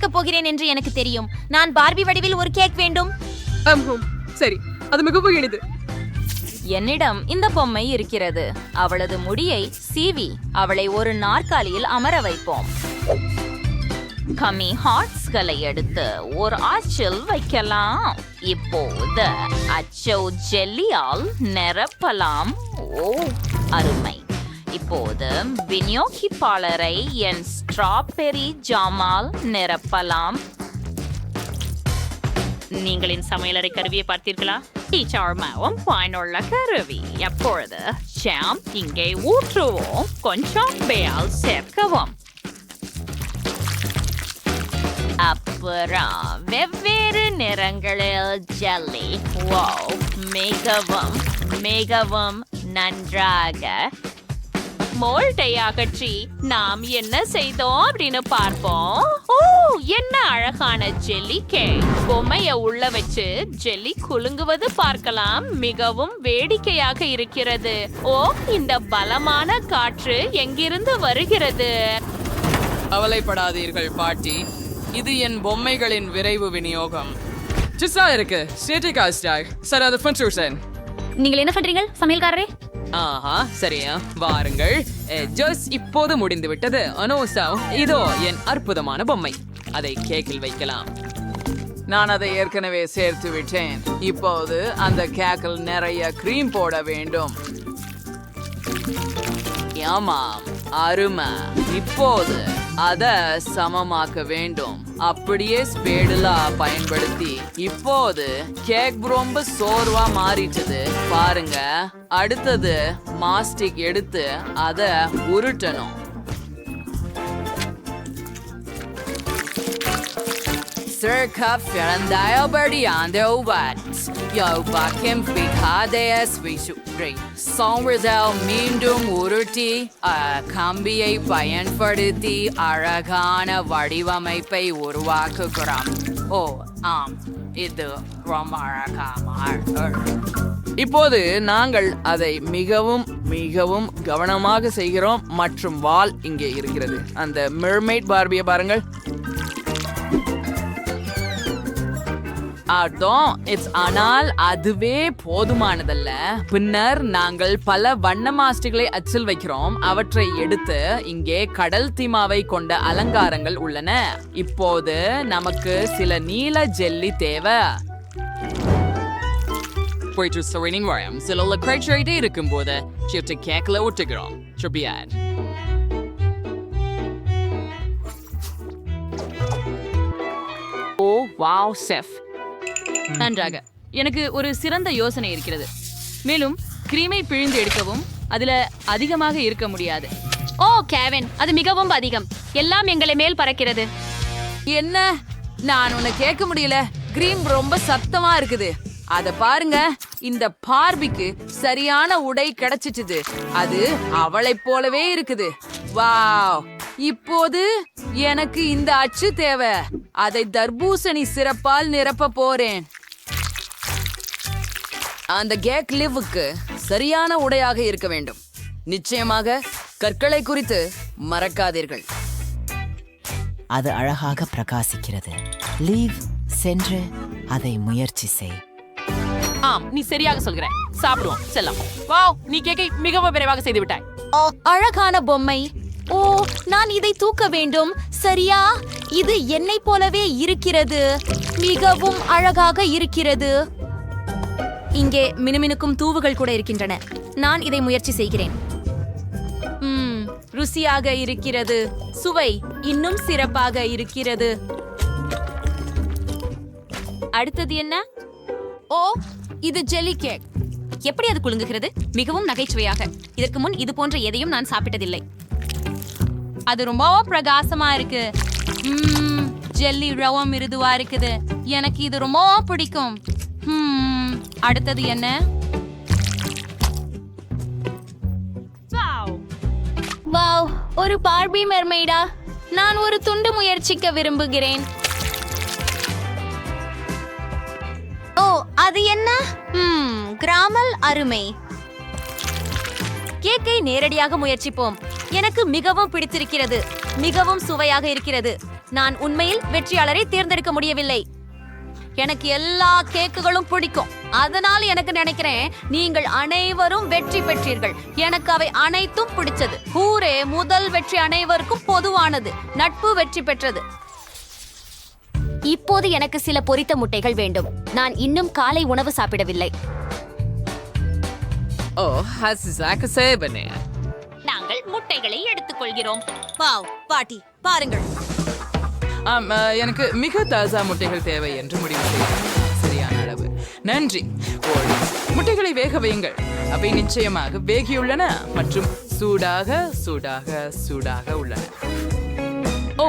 கேட்கப் போகிறேன் என்று எனக்கு தெரியும். நான் பார்பி வடிவில் ஒரு கேக் வேண்டும். சரி அது மிகவும் எளிது. என்னிடம் இந்த பொம்மை இருக்கிறது. அவளது முடியை சீவி அவளை ஒரு நாற்காலியில் அமர வைப்போம். கம்மி ஹார்ட்ஸ்களை எடுத்து ஒரு ஆச்சில் வைக்கலாம். இப்போது அச்சோ ஜெல்லியால் நிரப்பலாம். ஓ அருமை. இப்போது விநியோகிப்பாளரை என் ஸ்ட்ராபெரி ஜாமால் நிரப்பலாம். நீங்கள் சமையலறை கருவியை பார்த்தீர்களா? டீச்சர்மாவும் பயனுள்ள கருவி. எப்பொழுது? ஜாம் இங்கே ஊற்றுவோம். கொஞ்சம் பேயால் சேர்க்கவும். அப்புறம் வெவ்வேறு நிறங்களில் ஜல்லி. வோ மிகவும் மிகவும் நன்றாக மோல்டை அகற்றி நாம் என்ன செய்தோம் அப்படின்னு பார்ப்போம். ஓ என்ன அழகான ஜெல்லி கேக். பொம்மைய உள்ள வச்சு ஜெல்லி குலுங்குவது பார்க்கலாம். மிகவும் வேடிக்கையாக இருக்கிறது. ஓ இந்த பலமான காற்று எங்கிருந்து வருகிறது? கவலைப்படாதீர்கள் பாட்டி. இது என் பொம்மைகளின் விரைவு விநியோகம். சிஸ்ஸா இருக்கு. ஸ்டேட்டிக் ஸ்டார் சார் அது ஃபன்சூசன் நீங்கள் என்ன பண்றீங்க சமையல்காரரே? ஆஹா சரியா. வாருங்கள். ஜோஸ் இப்போது முடிந்து விட்டது அனோசா இதோ என் அற்புதமான பொம்மை. அதை கேக்கில் வைக்கலாம். நான் அதை ஏற்கனவே சேர்த்து விட்டேன். இப்போது அந்த கேக்கில் நிறைய க்ரீம் போட வேண்டும். ஆமாம் அருமை. இப்போது அத சமமாக்க வேண்டும். அப்படியே ஸ்பேடுலா பயன்படுத்தி இப்போது கேக் ரொம்ப சோர்வா மாறிட்டது. பாருங்க அடுத்தது மாஸ்டிக் எடுத்து அத உருட்டணும். Circa Fernandaya Wat. Yo bakim Bikades Visuri. Sonrisel மீண்டும் உருட்டி கம்பியை பயன்படுத்தி அழகான வடிவமைப்பை உருவாக்குகிறோம் ஓ ஆம் இது ரொம்ப அழகாக இப்போது நாங்கள் அதை மிகவும் மிகவும் கவனமாக செய்கிறோம் மற்றும் வால் இங்கே இருக்கிறது அந்த மெர்மைட் பார்பியை பாருங்கள் அர்த்தம் இட்ஸ் ஆனால் அதுவே போதுமானதல்ல. பின்னர் நாங்கள் பல வண்ண மாஸ்டிகளை அச்சில் வைக்கிறோம். அவற்றை எடுத்து இங்கே கடல் தீமாவை கொண்ட அலங்காரங்கள் உள்ளன. இப்போது நமக்கு சில நீல ஜெல்லி தேவை. போயிட்டு சுவைனிங் வரம் சில லக்ரைட்ரைடே இருக்கும் போது சிட்டு கேக்கில் ஒட்டுகிறோம். சுபியான் ஓ வாவ் செஃப் நன்றாக. எனக்கு ஒரு சிறந்த யோசனை இருக்கிறது. மேலும் கிரீமை பிழிந்து எடுக்கவும் அதுல அதிகமாக இருக்க முடியாது. ஓ கேவின் அது மிகவும் அதிகம். எல்லாம் எங்களை மேல் பறக்கிறது. என்ன? நான் உன்னை கேட்க முடியல. கிரீம் ரொம்ப சத்தமா இருக்குது. அத பாருங்க. இந்த பார்பிக்கு சரியான உடை கிடைச்சிட்டுது. அது அவளைப் போலவே இருக்குது. வாவ்! இப்போது எனக்கு இந்த அச்சு தேவை. அதை தர்பூசணி சிறப்பால் நிரப்ப போறேன். அந்த கேக் லிவ்வுக்கு சரியான உடையாக இருக்க வேண்டும். நிச்சயமாக கற்களை குறித்து மறக்காதீர்கள். அது அழகாக பிரகாசிக்கிறது. லீவ் சென்று அதை முயற்சி செய். ஆம் நீ சரியாக சொல்கிற. சாப்பிடுவோம் செல்லம் வாவ் நீ கேக்கை மிகவும் விரைவாக செய்து விட்டாய். அழகான பொம்மை ஓ நான் இதை தூக்க வேண்டும். சரியா? இது என்னை போலவே இருக்கிறது. மிகவும் அழகாக இருக்கிறது. இங்கே மினுமினுக்கும் தூவுகள் கூட இருக்கின்றன. நான் இதை முயற்சி செய்கிறேன். ம், ருசியாக இருக்கிறது. சுவை இன்னும் சிறப்பாக இருக்கிறது. அடுத்தது என்ன? ஓ இது ஜெல்லி கேக். எப்படி அது குலுங்குகிறது? மிகவும் நகைச்சுவையாக. இதற்கு முன் இது போன்ற எதையும் நான் சாப்பிட்டதில்லை. அது ரொம்ப பிரகாசமா இருக்கு. ஜெல்லி ரவ மிருதுவா இருக்குது. எனக்கு இது ரொம்ப பிடிக்கும். அடுத்தது என்ன? வாவ். ஒரு பார்பி மெர்மைடா நான் ஒரு துண்டு முயற்சிக்க விரும்புகிறேன். ஓ அது என்ன? ம் கிராமல் அருமை. கேக்கை நேரடியாக முயற்சிப்போம். எனக்கு மிகவும் பிடித்திருக்கிறது. மிகவும் சுவையாக இருக்கிறது. நான் உண்மையில் வெற்றியாளரை தேர்ந்தெடுக்க முடியவில்லை. எனக்கு எல்லா கேக்குகளும் பிடிக்கும். அதனால் எனக்கு நினைக்கிறேன் நீங்கள் அனைவரும் வெற்றி பெற்றீர்கள். எனக்கு அவை அனைத்தும் பிடிச்சது ஹூரே முதல் வெற்றி அனைவருக்கும் பொதுவானது. நட்பு வெற்றி பெற்றது. இப்போது எனக்கு சில பொரித்த முட்டைகள் வேண்டும். நான் இன்னும் காலை உணவு சாப்பிடவில்லை. ஓ ஹசிசாக்கு சேவனே நாங்கள் முட்டைகளை எடுத்துக்கொள்கிறோம். வாவ் பாட்டி பாருங்கள். ஆம் எனக்கு மிக தாசா முட்டைகள் தேவை என்று முடிவு செய்தேன். சரியான அளவு. நன்றி. முட்டைகளை வேக வையுங்கள். அவை நிச்சயமாக வேகியுள்ளன மற்றும் சூடாக சூடாக சூடாக உள்ளன. ஓ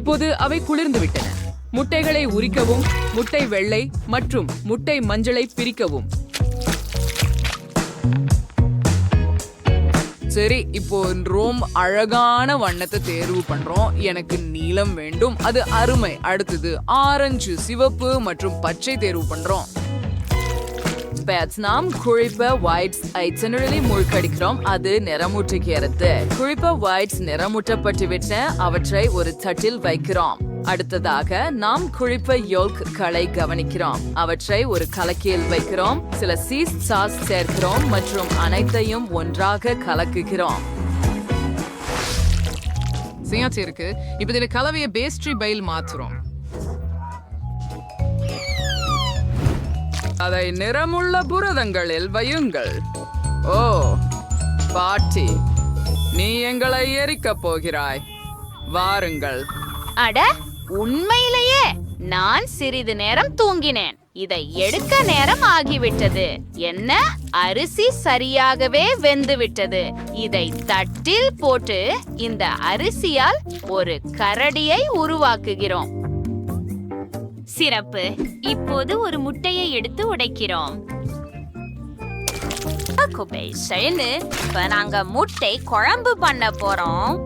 இப்போது அவை குளிர்ந்து விட்டன. முட்டைகளை உரிக்கவும் முட்டை வெள்ளை மற்றும் முட்டை மஞ்சளை பிரிக்கவும். சரி இப்போ ரோம் அழகான வண்ணத்தை தேர்வு பண்றோம். எனக்கு நீலம் வேண்டும் அது அருமை. அடுத்தது ஆரஞ்சு சிவப்பு மற்றும் பச்சை தேர்வு பண்றோம். பேட்ஸ் நாம் குழிப்ப ஒயிட்ஸ் ஐச்சனரலி மூழ்கடிக்கிறோம் அது நிறமூட்டுகிறது குழிப்ப ஒயிட்ஸ் நிறமூட்டப்பட்டுவிட்டு அவற்றை ஒரு தட்டில் வைக்கிறோம். அடுத்ததாக நாம் குழிப்ப யோல்க் களை கவனிக்கிறோம். அவற்றை ஒரு கலக்கியில் வைக்கிறோம். சில சீஸ் சாஸ் சேர்க்கிறோம் மற்றும் அனைத்தையும் ஒன்றாக கலக்குகிறோம். சியாச்சி இருக்கு. இப்ப இதில் கலவையை பேஸ்ட்ரி பைல் மாத்துறோம். அதை நிறமுள்ள புரதங்களில் வையுங்கள். ஓ பாட்டி நீ எங்களை எரிக்கப் போகிறாய். வாருங்கள். அட உண்மையிலேயே நான் சிறிது நேரம் தூங்கினேன். இதை எடுக்க நேரம் ஆகிவிட்டது. என்ன? அரிசி சரியாகவே வெந்து விட்டது இதை தட்டில் போட்டு இந்த அரிசியால் ஒரு கரடியை உருவாக்குகிறோம். சிறப்பு இப்போது ஒரு முட்டையை எடுத்து உடைக்கிறோம். குப்பை செயலு இப்ப நாங்க முட்டை குழம்பு பண்ண போறோம்.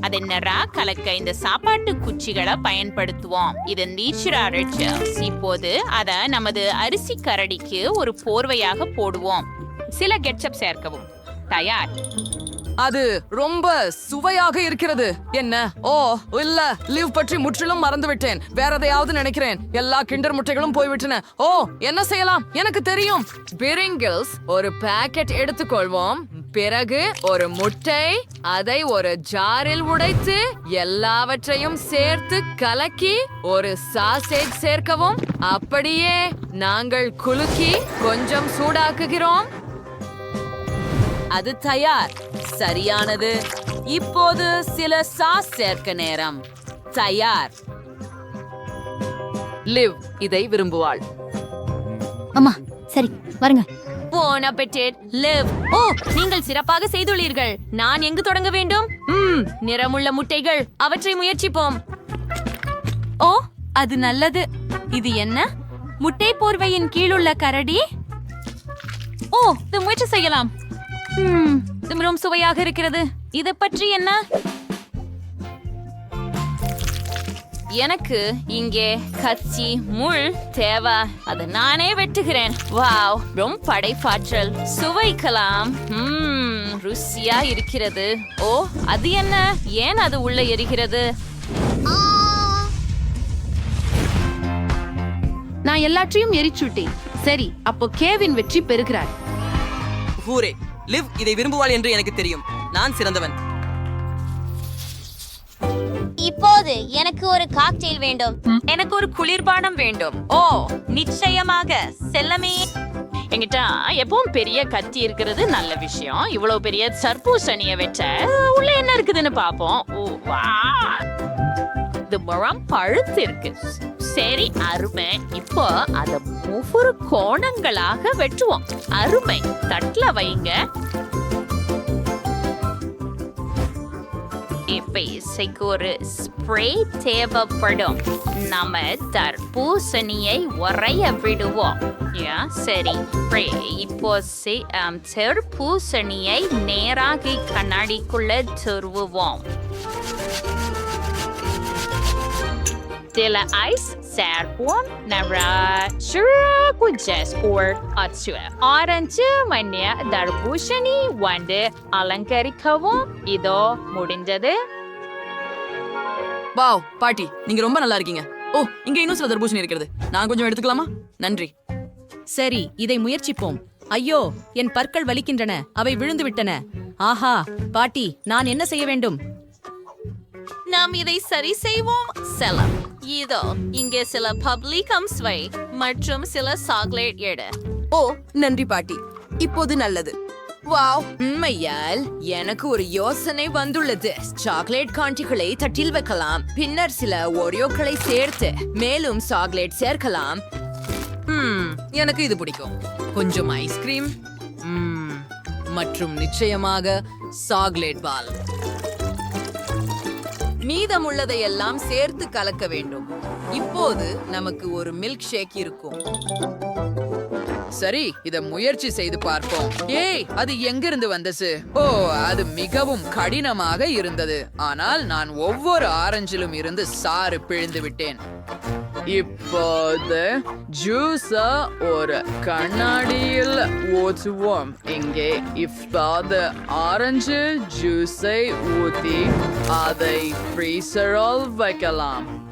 அதென்னரா கலக்க இந்த சாப்பாட்டு குச்சிகளை பயன்படுத்துவோம்? இது நீச்சுரா ரிச்சர்ஸ் இப்போது அதை நமது அரிசி கரடிக்கு ஒரு போர்வையாக போடுவோம். சில கெட்சப் சேர்க்கவும். தயார். அது ரொம்ப சுவையாக இருக்கிறது. என்ன? ஓ இல்ல. லீவ் பற்றி முற்றிலும் மறந்து விட்டேன் வேற எதையாவது நினைக்கிறேன். எல்லா கிண்டர் முட்டைகளும் போய்விட்டன. ஓ என்ன செய்யலாம்? எனக்கு தெரியும். பிரிங்கிள்ஸ் ஒரு பாக்கெட் எடுத்துக்கொள்வோம். பிறகு ஒரு முட்டை அதை ஒரு ஜாரில் உடைத்து எல்லாவற்றையும் சேர்த்து கலக்கி ஒரு சாசேஜ் சேர்க்கவும். அப்படியே நாங்கள் குலுக்கி கொஞ்சம் சூடாக்குகிறோம். அது தயார். சரியானது. இப்போது சில சாஸ் சேர்க்க நேரம். தயார். லிவ் இதை விரும்புவாள். அம்மா சரி வருங்க. Phone அப்பெட்டேட் live. ஓ நீங்கள் சிறப்பாக செய்துள்ளீர்கள். நான் எங்கு தொடங்க வேண்டும்? ம் நிறமுள்ள முட்டைகள். அவற்றை முயற்சிப்போம். ஓ அது நல்லது. இது என்ன? முட்டை போர்வையின் கீழுள்ள கரடி? ஓ இது முயற்சி செய்யலாம். மிகவும் சுவையாக இருக்கிறது. இதை பற்றி என்ன? எனக்கு இங்கே கச்சி முள் தேவை அதை நானே வெட்டுகிறேன். வாவ் ரொம்ப படைப்பாற்றல். சுவைக்கலாம். ம் ருசியா இருக்கிறது. ஓ அது என்ன? ஏன் அது உள்ள எரிகிறது? நான் எல்லாற்றையும் எரிச்சுட்டேன். சரி அப்போ கேவின் வெற்றி பெறுகிறார். ஹூரே லிவ் இதை விரும்புவாள் என்று எனக்கு தெரியும். நான் சிறந்தவன். இப்போது எனக்கு ஒரு காக்டெயில் வேண்டும். எனக்கு ஒரு குளிர்பானம் வேண்டும். ஓ நிச்சயமாக செல்லமே. என்கிட்ட எப்பவும் பெரிய கத்தி இருக்கிறது நல்ல விஷயம். இவ்வளவு பெரிய சர்பூசணிய வெச்ச உள்ள என்ன இருக்குதுன்னு பாப்போம் ஓ வா. இது முழம் பழுத்து இருக்கு. சரி அருமை. இப்போ அத ஒவ்வொரு கோணங்களாக வெட்டுவோம். அருமை. தட்டுல வைங்க. இப்ப இசைக்கு ஒரு ஸ்ப்ரே தேவைப்படும். நம்ம தர்பூசணியை உறைய விடுவோம். யா சரி. இப்போ தர்பூசணியை நேராக கண்ணாடிக்குள்ள துருவுவோம். சில ice Navra, Shura, Kujas, or Atsua. ஆரஞ்சு மண்ணிய தர்பூசணி வந்து அலங்கரிக்கவும் இதோ முடிஞ்சது வாவ் பாட்டி நீங்க ரொம்ப நல்லா இருக்கீங்க. ஓ இங்க இன்னும் சில தர்பூசணி இருக்கிறது. நான் கொஞ்சம் எடுத்துக்கலாமா? நன்றி. சரி இதை முயற்சிப்போம். ஐயோ என் பற்கள் வலிக்கின்றன. அவை விழுந்து விட்டன. ஆஹா பாட்டி நான் என்ன செய்ய வேண்டும்? நாம் இதை சரி செய்வோம். செலம் இதோ இங்கே சில பப்ளிகம்ஸ் வை மற்றும் சில சாக்லேட் எடு. ஓ நன்றி பாட்டி. இப்போது நல்லது. வாவ் உண்மையால் எனக்கு ஒரு யோசனை வந்துள்ளது. சாக்லேட் காண்டிகளை தட்டில் வைக்கலாம். பின்னர் சில ஒரியோக்களை சேர்த்து மேலும் சாக்லேட் சேர்க்கலாம். எனக்கு இது பிடிக்கும். கொஞ்சம் ஐஸ்கிரீம் மற்றும் நிச்சயமாக சாக்லேட் பால் மீதமுள்ளதை எல்லாம் சேர்த்து கலக்க வேண்டும். இப்போது நமக்கு ஒரு மில்க் ஷேக் இருக்கும். சரி இத முயற்சி செய்து பார்ப்போம். ஏய் அது எங்கிருந்து வந்தது? ஓ அது மிகவும் கடினமாக இருந்தது. ஆனால் நான் ஒவ்வொரு ஆரஞ்சிலும் இருந்து சாறு பிழிந்து விட்டேன். இப்போது ஜூஸா ஒரு கண்ணாடியில் ஊற்றுவோம். இங்கே இப்போது ஆரஞ்சு ஜூஸை ஊத்தி அதை ஃப்ரீசரால் வைக்கலாம்.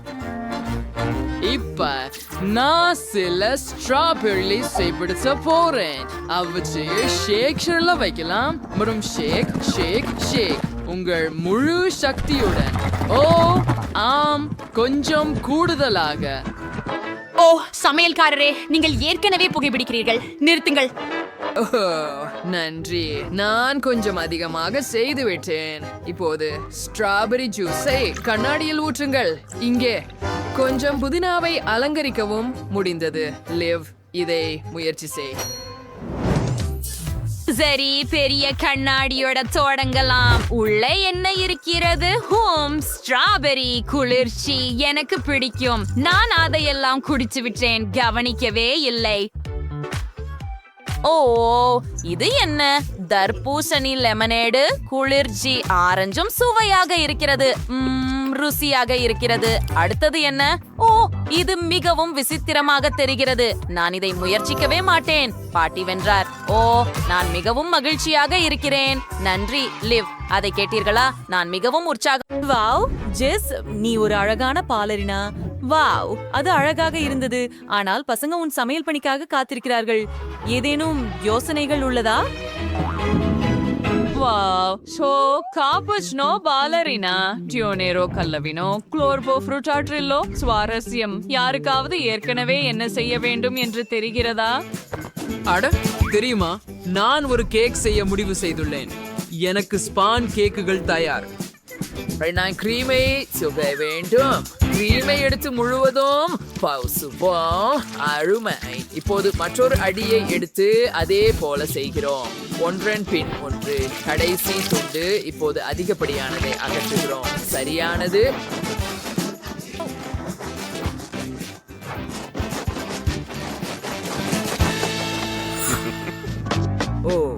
இப்ப நான் சில ஸ்ட்ராபெர்ரி செய்பிடிச்ச போறேன். அவற்றை ஷெல்ல வைக்கலாம். மற்றும் ஷேக் ஷேக் ஷேக் உங்கள் முழு சக்தியுடன். ஓ ஆம் கொஞ்சம் கூடுதலாக. ஓ சமையல்காரரே நீங்கள் ஏற்கனவே புகைப்பிடிக்கிறீர்கள் நிறுத்துங்கள். ஓ, நன்றி. நான் கொஞ்சம் அதிகமாக செய்து விட்டேன் இப்போது ஸ்ட்ராபெரி ஜூஸை கண்ணாடியில் ஊற்றுங்கள். இங்கே கொஞ்சம் புதினாவை அலங்கரிக்கவும் முடிந்தது. லிவ் இதை முயற்சி செய். சரி பெரிய கண்ணாடியோட தொடங்கலாம் உள்ள என்ன இருக்கிறது? ஹோம் ஸ்ட்ராபெரி குளிர்ச்சி. எனக்கு பிடிக்கும். நான் அதையெல்லாம் குடிச்சு விட்டேன். கவனிக்கவே இல்லை. ஓ இது என்ன? தர்பூசணி லெமனேடு குளிர்ச்சி ஆரஞ்சும் சுவையாக இருக்கிறது. உம் ருசியாக இருக்கிறது. அடுத்தது என்ன? ஓ இது மிகவும் விசித்திரமாக தெரிகிறது. நான் இதை முயற்சிக்கவே மாட்டேன். பாட்டி வென்றார். ஓ நான் மிகவும் மகிழ்ச்சியாக இருக்கிறேன். நன்றி லிவ். அதை கேட்டீர்களா? நான் மிகவும் உற்சாகம். வாவ் ஜெஸ் நீ ஒரு அழகான பாலரினா. வாவ் அது அழகாக இருந்தது. ஆனால் பசங்க உன் சமையல் பணிக்காக காத்திருக்கிறார்கள். ஏதேனும் யோசனைகள் உள்ளதா? So, కాపచ్నో బాలరినా டியோனேரோ கல்லவினோ குளோர்போ ஃப்ரூட்டாட்ரில்லோ சுவாரஸ்யம் யாருக்காவது ஏற்கனவே என்ன செய்ய வேண்டும் என்று தெரிகிறதா? அட தெரியுமா? நான் ஒரு கேக் செய்ய முடிவு செய்துள்ளேன். எனக்கு ஸ்பான் கேக்குகள் தயார். நான் கிரீமை சுக கிரீமை எடுத்து முழுவதும் பவுசுவோம். அருமை. இப்போது மற்றொரு அடியை எடுத்து அதே போல செய்கிறோம். ஒன்றன் பின் ஒன்று. கடைசி துண்டு. இப்போது அதிகப்படியானதை அகற்றுகிறோம். சரியானது. ஓ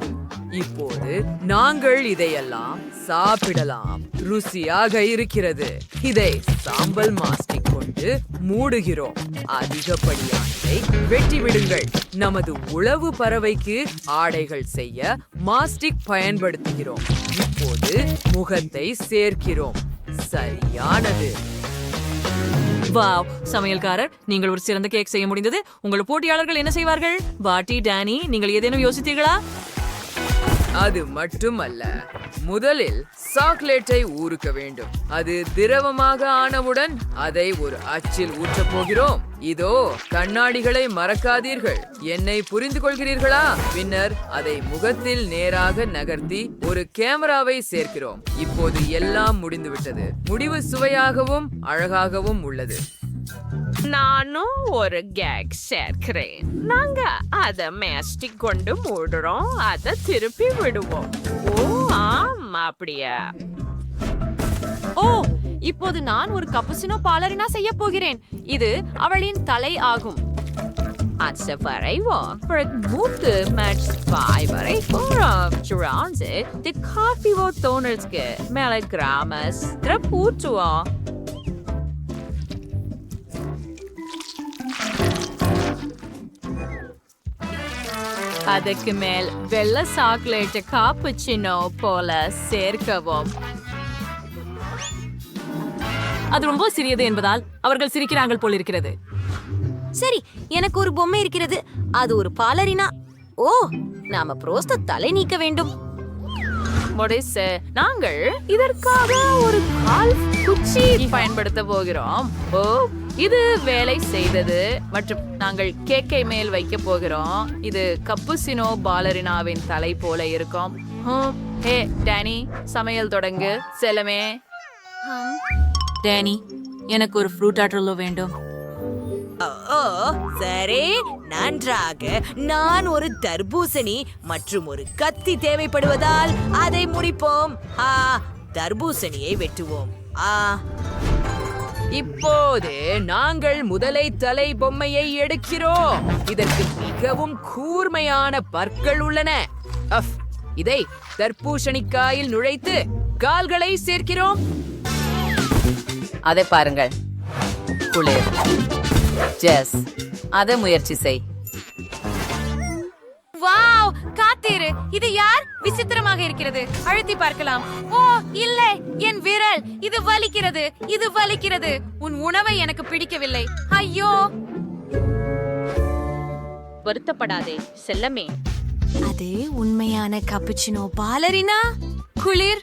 இப்போ நாங்கள் இதையெல்லாம் சாப்பிடலாம். ருசியாக இருக்கிறது. இதை சாம்பல் மாஸ்டிக் கொண்டு மூடுகிறோம். அதிகப்படியானதை வெட்டி விடுங்கள் நமது உளவு பறவைக்கு ஆடைகள் செய்ய மாஸ்டிக் பயன்படுத்துகிறோம். இப்போது முகத்தை சேர்க்கிறோம். சரியானது. வாவ் சமையல்காரர் நீங்கள் ஒரு சிறந்த கேக் செய்ய முடிந்தது. உங்கள் போட்டியாளர்கள் என்ன செய்வார்கள்? பாட்டி டேனி நீங்கள் ஏதேனும் யோசித்தீர்களா? அது மட்டுமல்ல முதலில் சாக்லேட்டை ஊறுக்க வேண்டும். அது திரவமாக ஆனவுடன் அதை ஒரு அச்சில் ஊற்றப் போகிறோம். இதோ கண்ணாடிகளை மறக்காதீர்கள். என்னை புரிந்து கொள்கிறீர்களா? பின்னர் அதை முகத்தில் நேராக நகர்த்தி ஒரு கேமராவை சேர்க்கிறோம். இப்போது எல்லாம் முடிந்துவிட்டது. முடிவு சுவையாகவும் அழகாகவும் உள்ளது. நானும் ஒரு கேக் சேர்க்கிறேன் நாங்க அத மேஸ்டிக் கொண்டு மூடுறோம். அத திருப்பி விடுவோம். ஓ ஆம் அப்படியா? ஓ இப்போது நான் ஒரு கப்புசினோ பாலரினா செய்ய போகிறேன். இது அவளின் தலை ஆகும். அது வரைவோம் மூத்து மேட்ச் பாய் வரை போறோம் சுரான்ஸ் தி காஃபி ஓ தோணல்ஸ்க்கு மேல கிராமஸ் பூச்சுவோம் அதுக்கு மேல் வெள்ளை சாக்லேட் காப்புச்சினோ போல சேர்க்கவும். அது ரொம்ப சிறியது என்பதால் அவர்கள் சிரிக்கிறார்கள் போல் இருக்கிறது. சரி எனக்கு ஒரு பொம்மை இருக்கிறது. அது ஒரு பாலரினா? ஓ நாம புரோஸ்த தலை நீக்க வேண்டும். மொடிசு நாங்கள் இதற்காக ஒரு கால் குச்சி பயன்படுத்த போகிறோம். ஓ இது வேலை செய்தது மற்றும் நாங்கள் கேக்கை மேல் வைக்க போகிறோம். இது கப்புசினோ பாலரினாவின் தலை போல இருக்கும். ஹே டேனி சமையல் தொடங்கு செல்லமே. டேனி எனக்கு ஒரு ஃப்ரூட் ஆட்டர்லோ வேண்டும். ஓ சரி. நன்றாக. நான் ஒரு தர்பூசணி மற்றும் ஒரு கத்தி தேவைப்படுவதால் அதை முடிப்போம். ஆ தர்பூசணியை வெட்டுவோம். ஆ. இப்போது நாங்கள் முதலை தலை பொம்மையை எடுக்கிறோம். இதற்கு மிகவும் கூர்மையான பற்கள் உள்ளன. அஃப், இதை தர்பூசணிக்காயில் நுழைத்து கால்களை சேர்க்கிறோம். அதை பாருங்கள். குளிர். ஜெஸ் அதை முயற்சி செய். வாவ் காத்திரு இது யார்? விசித்திரமாக இருக்கிறது. அழுத்தி பார்க்கலாம். ஓ இல்லை. விரல் இது வலிக்கிறது இது வலிக்கிறது. உன் உணவை எனக்கு பிடிக்கவில்லை. ஐயோ! வருத்தப்படாதே செல்லமே. அது உண்மையான கப்புச்சினோ பாலரினா? குளிர்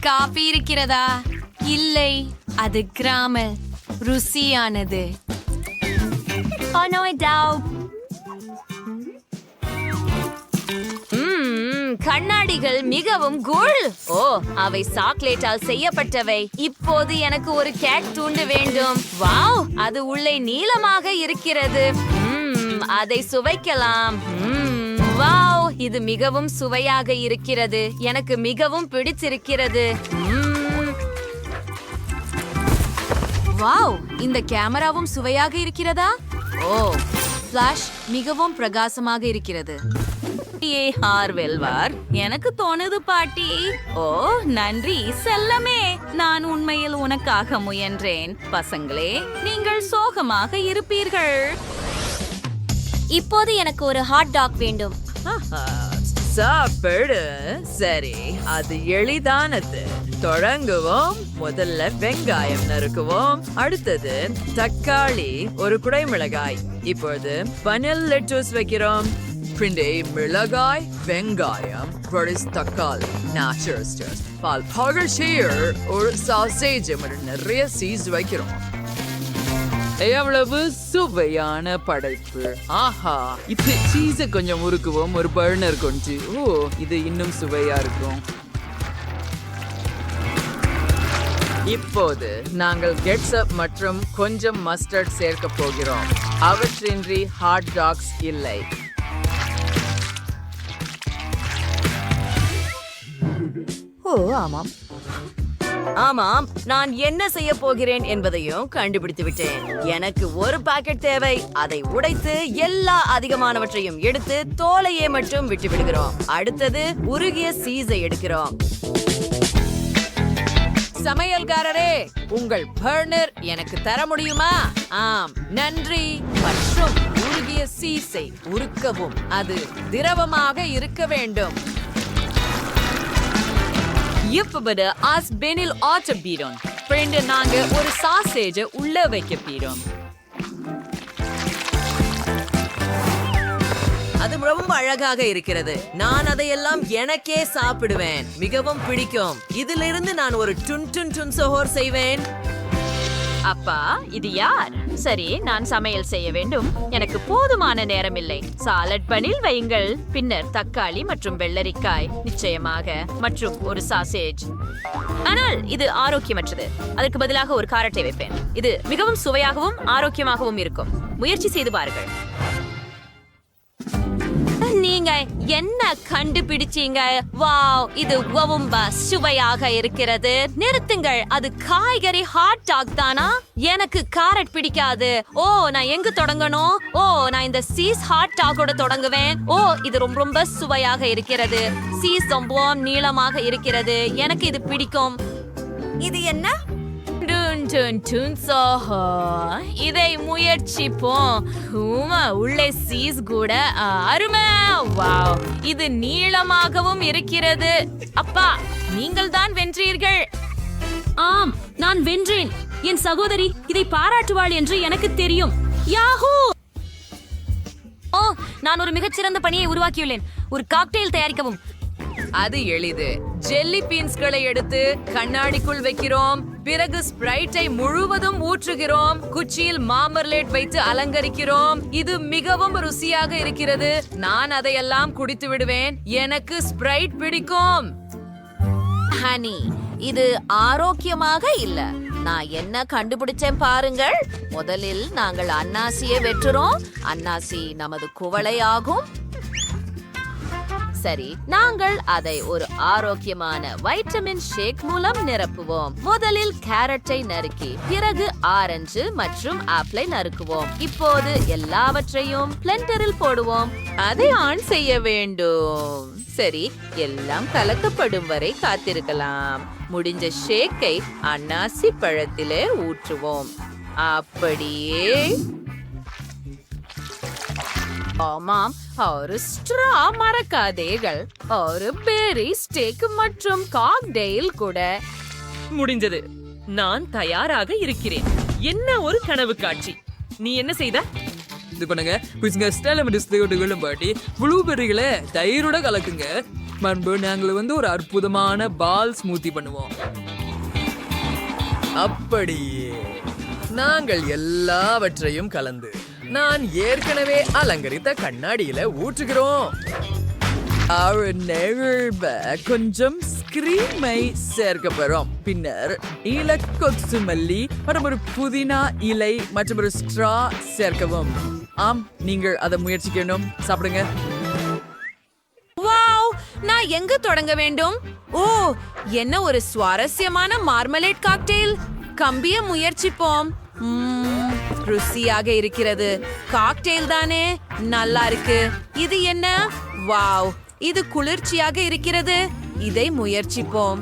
காபி இருக்கிறதா? இல்லை அது கிராமல் ருசியானது. Oh no, I doubt. கண்ணாடிகள் மிகவும் கூழ். ஓ அவை சாக்லேட்டால் செய்யப்பட்டவை. இப்போது எனக்கு ஒரு கேட் தூண்டு வேண்டும். வாவ் அது உள்ளே நீளமாக இருக்கிறது. அதை சுவைக்கலாம். வாவ் இது மிகவும் சுவையாக இருக்கிறது. எனக்கு மிகவும் பிடிச்சிருக்கிறது வாவ் இந்த கேமராவும் சுவையாக இருக்கிறதா? ஓ ஃபிளாஷ் மிகவும் பிரகாசமாக இருக்கிறது. ஏ ஹார் வெல்வார் எனக்கு தோணுது பாட்டி. ஓ நன்றி. செல்லமே நான் உண்மையில் உனக்காக முயன்றேன். பசங்களே நீங்கள் சோகமாக இருப்பீர்கள். இப்போது எனக்கு ஒரு ஹாட் டாக் வேண்டும். சாப்பிடு. சரி அது எளிதானது. தொடங்குவோம். முதல்ல வெங்காயம் நறுக்குவோம். அடுத்தது தக்காளி ஒரு குடைமிளகாய். இப்பொழுது பனில் லெட்டூஸ் வைக்கிறோம். பிண்டே மிளகாய் வெங்காயம் பொடிஸ் தக்காளி நேச்சுரல் பால் பால் பகழ்ச்சியர் ஒரு சாசேஜ் நிறைய சீஸ் வைக்கிறோம் எவ்வளவு சுவையான படைப்பு ஆஹா இது சீஸ கொஞ்சம் முறுக்குவோம் ஒரு பர்னர் கொஞ்சம் ஓ இது இன்னும் சுவையா இருக்கும் இப்போது நாங்கள் கெட்ஸ்அப் மற்றும் கொஞ்சம் மஸ்டர்ட் சேர்க்க போகிறோம். அவற்றின்றி ஹாட் டாக்ஸ் இல்லை. ஆமாம். ஆமாம் நான் என்ன செய்ய போகிறேன் என்பதையும் கண்டுபிடித்து விட்டேன். எனக்கு ஒரு பாக்கெட் தேவை. அதை உடைத்து எல்லா அதிகமானவற்றையும் எடுத்து தோலையே மட்டும் விட்டு விடுகிறோம். அடுத்தது உருகிய சீஸை எடுக்கிறோம். சமையல்காரரே உங்கள் பர்னர் எனக்கு தர முடியுமா? ஆம் நன்றி. மற்றும் உருகிய சீஸை உருக்கவும். அது திரவமாக இருக்க வேண்டும். இப்போது ஆஸ் பெனில் ஆட்ட பீரோம் ஃப்ரெண்டு நாங்க ஒரு சாசேஜ உள்ள வைக்க பீரோம். அது ரொம்ப அழகாக இருக்கிறது. நான் அதையெல்லாம் எனக்கே சாப்பிடுவேன். மிகவும் பிடிக்கும். இதிலிருந்து நான் ஒரு டுன் டுன் டுன் சோஹோர் செய்வேன். அப்பா இது யார்? சரி நான் சமையல் செய்ய வேண்டும். எனக்கு போதுமான நேரம் இல்லை சாலட் பனில் வையுங்கள். பின்னர் தக்காளி மற்றும் வெள்ளரிக்காய். நிச்சயமாக. மற்றும் ஒரு சாசேஜ் ஆனால் இது ஆரோக்கியமற்றது. அதற்கு பதிலாக ஒரு காரட்டை வைப்பேன். இது மிகவும் சுவையாகவும் ஆரோக்கியமாகவும் இருக்கும். முயற்சி செய்து பாருங்கள். நீங்க என்ன கண்டுபிடிச்சீங்க? வாவ் இது ரொம்ப சுவையாக இருக்கிறது. நிறுத்துங்கள் அது காய்கறி ஹாட் டாக் தானா? எனக்கு காரட் பிடிக்காது. ஓ நான் எங்க தொடங்கணும்? ஓ நான் இந்த சீஸ் ஹாட் டாக்கோட தொடங்குவேன். ஓ இது ரொம்ப ரொம்ப சுவையாக இருக்கிறது. சீஸ் ரொம்ப நீளமாக இருக்கிறது. எனக்கு இது பிடிக்கும். இது என்ன? டுன் டுன் டுன் சோஹோ இதை முயற்சிப்போம். ஹூமா உள்ளே சீஸ் கூட அருமை. வாவ். இது நீளமாகவும் இருக்கிறது. அப்பா நீங்கள் தான் வென்றீர்கள். ஆம் நான் வென்றேன். என் சகோதரி இதை பாராட்டுவாள் என்று எனக்கு தெரியும். யாஹூ! ஓ நான் ஒரு மிகச்சிறந்த பணியை உருவாக்கியுள்ளேன். ஒரு காக்டெயில் தயாரிக்கவும். அது எளிது. ஜெல்லி பீன்ஸ்களை எடுத்து கண்ணாடிக்குள் வைக்கிறோம். பிறகு ஸ்ப்ரைட்டை முழுவதும் ஊற்றுகிறோம். குச்சியில் மாமர்லேட் வைத்து அலங்கரிக்கிறோம். இது மிகவும் ருசியாக இருக்கிறது. நான் அதையெல்லாம் குடித்து விடுவேன். எனக்கு ஸ்ப்ரைட் பிடிக்கும். ஹனி இது ஆரோக்கியமாக இல்ல. நான் என்ன கண்டுபிடிச்சேன் பாருங்கள். முதலில் நாங்கள் அன்னாசியை வெட்டுறோம். அன்னாசி நமது குவளை ஆகும் சரி நாங்கள் அதை ஒரு ஆரோக்கியமான வைட்டமின் ஷேக் மூலம் நிரப்புவோம். முதலில் கேரட்டை நறுக்கி பிறகு ஆரஞ்சு மற்றும் ஆப்பிளை நறுக்குவோம். இப்போது எல்லாவற்றையும் பிளெண்டரில் போடுவோம். அதை ஆன் செய்ய வேண்டும். சரி எல்லாம் கலக்கப்படும் வரை காத்திருக்கலாம். முடிஞ்ச ஷேக்கை அன்னாசி பழத்திலே ஊற்றுவோம். அப்படியே ஆமாம் ஒரு ஸ்ட்ரா மறக்காதேகள் ஒரு பெரி ஸ்டேக் மற்றும் காக்டெயில் கூட. முடிஞ்சது. நான் தயாராக இருக்கிறேன். என்ன ஒரு கனவு காட்சி? நீ என்ன செய்த? இது பண்ணுங்க. பிடிச்சுங்க ஸ்டைலம் டிஸ்பிளேட்டுகளும் பாட்டி ப்ளூபெர்ரிகளை தயிரோட கலக்குங்க. மண்பு நாங்கள் வந்து ஒரு அற்புதமான பால் ஸ்மூத்தி பண்ணுவோம். அப்படியே. நாங்கள் எல்லாவற்றையும் கலந்து. நான் ஏற்கனவே அலங்கரித்த கண்ணாடியில ஊற்றுகிறோம். Our நிகழ்வ கொஞ்சம் ஸ்கிரீமை சேர்க்க போறோம். பின்னர் இல கொசுமல்லி மற்றும் ஒரு புதினா இலை மற்றும் ஒரு ஸ்ட்ரா சேர்க்கவும். ஆம் நீங்கள் அதை முயற்சிக்கணும். சாப்பிடுங்க. வாவ் நான் எங்க தொடங்க வேண்டும்? ஓ என்ன ஒரு சுவாரஸ்யமான மார்மலேட் காக்டெயில். கம்பிய முயற்சிப்போம். உம் ருசியாக இருக்கிறது. காக்டெயில் தானே? நல்லா இருக்கு. இது என்ன? வாவ் இது குளிர்ச்சியாக இருக்கிறது. இதை முயற்சிப்போம்.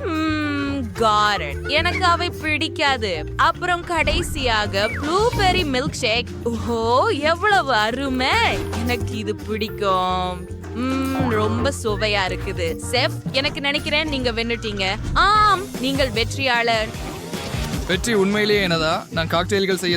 Hmm, காரட் எனக்கு அவை பிடிக்காது. அப்புறம் கடைசியாக ப்ளூபெர்ரி மில்க் ஷேக் ஓ எவ்வளவு அருமை. எனக்கு இது பிடிக்கும். Hmm, ரொம்ப சுவையா இருக்குது. செஃப் எனக்கு நினைக்கிறேன் நீங்க வென்னுட்டீங்க. ஆம் நீங்கள் வெற்றியாளர். வெற்றி உண்மையிலேயே எனதா நான் காக்டெயில்கள் செய்ய